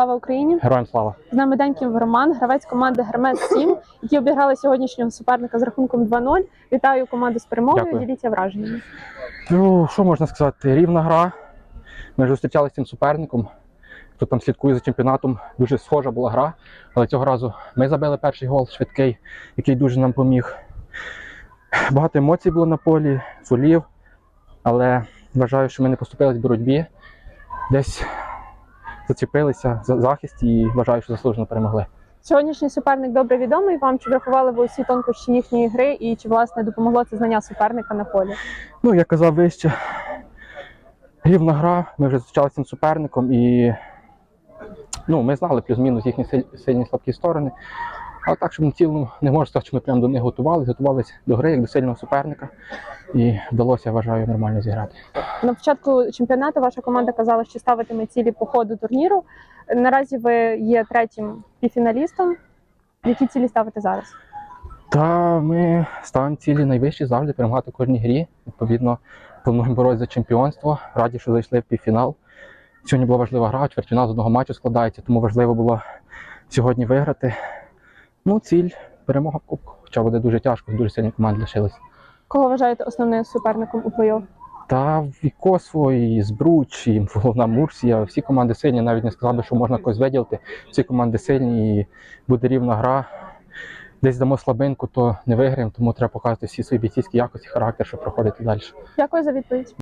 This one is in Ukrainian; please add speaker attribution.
Speaker 1: Слава Україні!
Speaker 2: Героям слава!
Speaker 1: З нами Деньків Роман, гравець команди Гермес 7, які обіграли сьогоднішнього суперника з рахунком 2-0. Вітаю команду з перемогою.
Speaker 2: Дякую.
Speaker 1: Діліться враженнями.
Speaker 2: Ну, що можна сказати? Рівна гра. Ми вже зустрічалися з цим суперником. Хто там слідкує за чемпіонатом, дуже схожа була гра. Але цього разу ми забили перший гол швидкий, який дуже нам поміг. Багато емоцій було на полі, фолів, але вважаю, що ми не поступились в боротьбі. Десь зачепилися за захист і вважаю, що заслужено перемогли.
Speaker 1: Сьогоднішній суперник добре відомий. Вам чи врахували ви усі тонкощі їхньої гри і чи власне допомогло це знання суперника на полі?
Speaker 2: Ну, як казав вище, рівна гра, ми вже зустрічалися з цим суперником і ну, ми знали плюс-мінус їхні сильні слабкі сторони. Але так, щоб в цілому не можу сказати, що ми прямо до них готувалися, готувалися до гри як до сильного суперника. І вдалося, я вважаю, нормально зіграти.
Speaker 1: На початку чемпіонату ваша команда казала, що ставитиме цілі по ходу турніру. Наразі ви є третім півфіналістом. Які цілі ставите зараз?
Speaker 2: Та ми ставимо цілі найвищі завжди перемагати в кожній грі. Відповідно, плануємо боротися за чемпіонство. Раді, що зайшли в півфінал. Сьогодні була важлива гра, чвертьфінал з одного матчу складається, тому важливо було сьогодні виграти. Ну, ціль перемога в Кубку. Хоча буде дуже тяжко, дуже сильні команди лишились.
Speaker 1: Кого вважаєте основним суперником у плей-офф?
Speaker 2: Та і Косво, і Збруч, і головна Мурсія. Всі команди сильні. Навіть не сказав би, що можна когось виділити. Всі команди сильні і буде рівна гра. Десь дамо слабинку, то не виграємо, тому треба показати всі свої бійцівські якості, характер, щоб проходити далі.
Speaker 1: Дякую за відповідь.